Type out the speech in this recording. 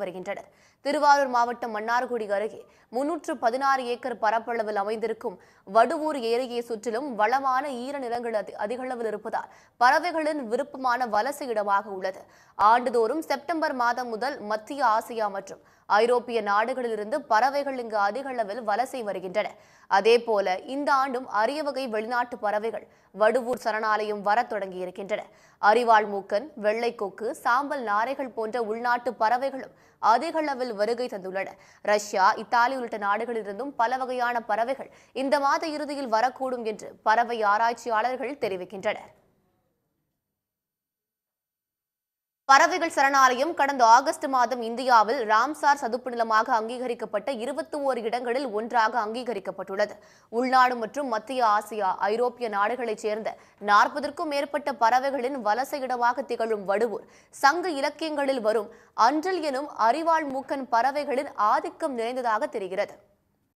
வருகின்றனர் திருவாரூர் மாவட்டம் மன்னார்குடி அருகே முன்னூற்று பதினாறு ஏக்கர் பரப்பளவில் அமைந்திருக்கும் வடுவூர் ஏரியை சுற்றிலும் வளமான ஈர நிலங்கள் அதிகளவில் இருப்பதால் பறவைகளின் விருப்பமான வலசை இடமாக உள்ளது. ஆண்டுதோறும் செப்டம்பர் மாதம் முதல் மத்திய ஆசியா மற்றும் ஐரோப்பிய நாடுகளிலிருந்து பறவைகள் இங்கு அதிகளவில் வலசை வருகின்றன. அதேபோல இந்த ஆண்டும் அரிய வகை வெளிநாட்டு பறவைகள் வடுவூர் சரணாலயம் வரத் தொடங்கியிருக்கின்றன. அரிவாள் மூக்கன் வெள்ளைக்கொக்கு சாம்பல் நாரைகள் போன்ற உள்நாட்டு பறவைகளும் அதிக அளவில் வருகை தந்துள்ளன. ரஷ்யா இத்தாலி உள்ளிட்ட நாடுகளிலிருந்தும் பல வகையான பறவைகள் இந்த மாத இறுதியில் வரக்கூடும் என்று பறவை ஆராய்ச்சியாளர்கள் தெரிவிக்கின்றனர். பறவைகள் சரணாலயம் கடந்த ஆகஸ்ட் மாதம் இந்தியாவில் ராம்சார் சதுப்பு நிலமாக அங்கீகரிக்கப்பட்ட இருபத்தி ஓரு இடங்களில் ஒன்றாக அங்கீகரிக்கப்பட்டுள்ளது. உள்நாடு மற்றும் மத்திய ஆசியா ஐரோப்பிய நாடுகளைச் சேர்ந்த நாற்பதற்கும் மேற்பட்ட பறவைகளின் வலசை இடமாக திகழும் வடுவூர் சங்க இலக்கியங்களில் வரும் அன்றல் எனும் அரிவாள் மூக்கன் பறவைகளின் ஆதிக்கம் நிறைந்ததாக தெரிகிறது.